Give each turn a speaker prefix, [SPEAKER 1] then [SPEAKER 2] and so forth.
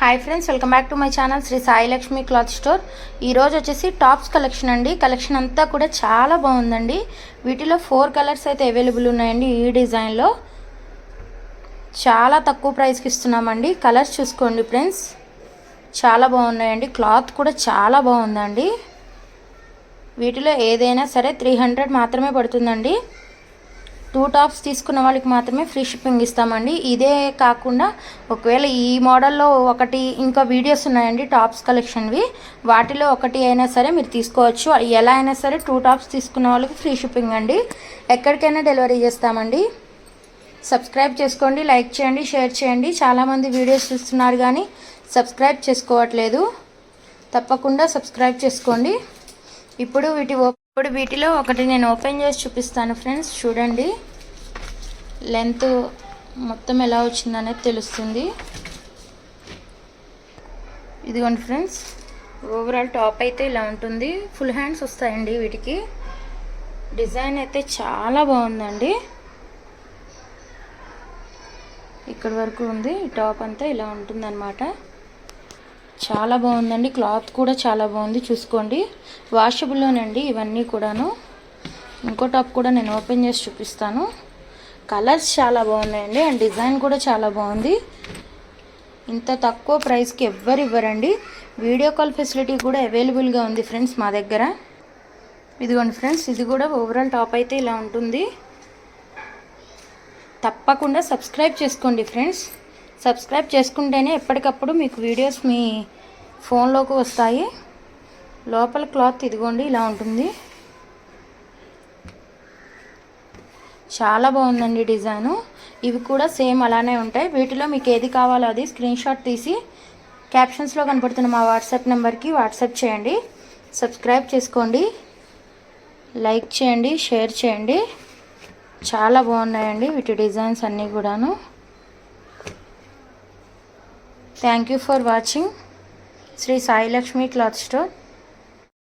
[SPEAKER 1] Hi friends welcome back to my channel Shri Sai Lakshmi cloth store ఈరోజు వచ్చేసి tops collection అండి. Collection అంతా కూడా చాలా బాగుందండి. వీటిలో ఫోర్ కలర్స్ అయితే అవైలబుల్ ఉన్నాయండి ఈ డిజైన్లో చాలా తక్కువ ప్రైస్కి ఇస్తున్నామండి. కలర్స్ చూసుకోండి ఫ్రెండ్స్ చాలా బాగున్నాయండి. క్లాత్ కూడా చాలా బాగుందండి. వీటిలో ఏదైనా సరే త్రీ హండ్రెడ్ మాత్రమే పడుతుందండి. టూ టాప్స్ తీసుకున్న వాళ్ళకి మాత్రమే ఫ్రీ షిప్పింగ్ ఇస్తామండి. ఇదే కాకుండా ఒకవేళ ఈ మోడల్లో ఒకటి ఇంకా వీడియోస్ ఉన్నాయండి టాప్స్ కలెక్షన్వి. వాటిలో ఒకటి అయినా సరే మీరు తీసుకోవచ్చు. ఎలా అయినా సరే టూ టాప్స్ తీసుకున్న వాళ్ళకి ఫ్రీ షిప్పింగ్ అండి. ఎక్కడికైనా డెలివరీ చేస్తామండి. సబ్స్క్రైబ్ చేసుకోండి లైక్ చేయండి షేర్ చేయండి. చాలామంది వీడియోస్ చూస్తున్నారు కానీ సబ్స్క్రైబ్ చేసుకోవట్లేదు. తప్పకుండా సబ్స్క్రైబ్ చేసుకోండి. ఇప్పుడు వీటి ఇప్పుడు వీటిలో ఒకటి నేను ఓపెన్ చేసి చూపిస్తాను ఫ్రెండ్స్ చూడండి. లెంత్ మొత్తం ఎలా వచ్చిందనేది తెలుస్తుంది. ఇదిగోండి ఫ్రెండ్స్ ఓవరాల్ టాప్ అయితే ఇలా ఉంటుంది. ఫుల్ హ్యాండ్స్ వస్తాయండి వీటికి. డిజైన్ అయితే చాలా బాగుందండి. ఇక్కడ వరకు ఉంది ఈ టాప్ అంతా ఇలా ఉంటుందన్నమాట. చాలా బాగుందండి. క్లాత్ కూడా చాలా బాగుంది. చూసుకోండి. వాషబుల్లోనండి ఇవన్నీ కూడాను. ఇంకో టాప్ కూడా నేను ఓపెన్ చేసి చూపిస్తాను. కలర్స్ చాలా బాగున్నాయండి అండ్ డిజైన్ కూడా చాలా బాగుంది. ఇంత తక్కువ ప్రైస్కి ఎవ్వరు ఇవ్వరండి. వీడియో కాల్ ఫెసిలిటీ కూడా అవైలబుల్గా ఉంది ఫ్రెండ్స్ మా దగ్గర. ఇదిగోండి ఫ్రెండ్స్ ఇది కూడా ఓవరాల్ టాప్ అయితే ఇలా ఉంటుంది. తప్పకుండా సబ్స్క్రైబ్ చేసుకోండి ఫ్రెండ్స్. సబ్స్క్రైబ్ చేసుకుంటేనే ఎప్పటికప్పుడు మీకు వీడియోస్ మీ ఫోన్లోకి వస్తాయి. లోపల క్లాత్ ఇదిగోండి ఇలా ఉంటుంది. చాలా బాగుందండి డిజైను. ఇవి కూడా సేమ్ అలానే ఉంటాయి. వీటిలో మీకు ఏది కావాలో అది స్క్రీన్ షాట్ తీసి క్యాప్షన్స్లో కనపడుతున్న మా వాట్సాప్ నెంబర్కి వాట్సాప్ చేయండి. సబ్స్క్రైబ్ చేసుకోండి. లైక్ చేయండి షేర్ చేయండి. చాలా బాగున్నాయండి వీటి డిజైన్స్ అన్నీ కూడాను. Thank you for watching Shri Sai Lakshmi cloth store